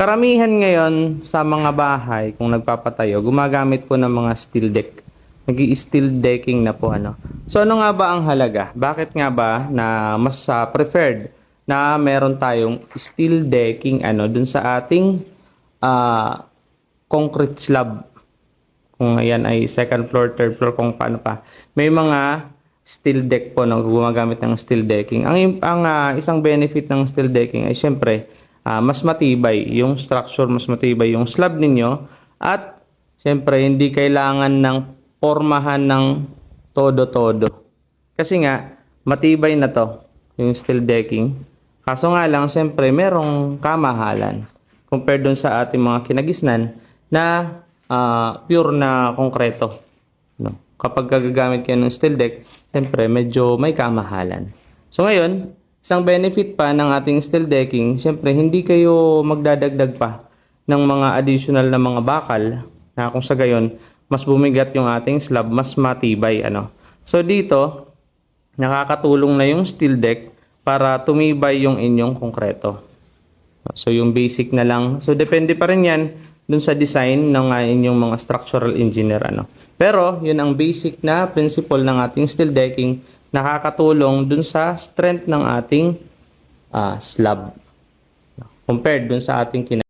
Karamihan ngayon sa mga bahay, kung nagpapatayo, gumagamit po ng mga steel deck. nag steel decking na po ano. So ano nga ba ang halaga? Bakit nga ba na mas ah, preferred na meron tayong steel decking ano dun sa ating ah, concrete slab? Kung yan ay second floor, third floor, kung paano pa. May mga steel deck po no, gumagamit ng steel decking. Ang ang ah, isang benefit ng steel decking ay syempre ah, mas matibay yung structure, mas matibay yung slab ninyo at syempre hindi kailangan ng pormahan ng todo-todo. Kasi nga matibay na to yung steel decking. Kaso nga lang syempre merong kamahalan compared dun sa ating mga kinagisnan na ah, pure na konkreto. No? Kapag gagamit kayo ng steel deck, siyempre medyo may kamahalan. So ngayon, isang benefit pa ng ating steel decking, siyempre hindi kayo magdadagdag pa ng mga additional na mga bakal na kung sa gayon, mas bumigat yung ating slab, mas matibay. Ano? So dito, nakakatulong na yung steel deck para tumibay yung inyong konkreto. So yung basic na lang. So depende pa rin yan dun sa design ng uh, inyong mga structural engineer ano. Pero yun ang basic na principle ng ating steel decking nakakatulong dun sa strength ng ating ah, slab compared dun sa ating kina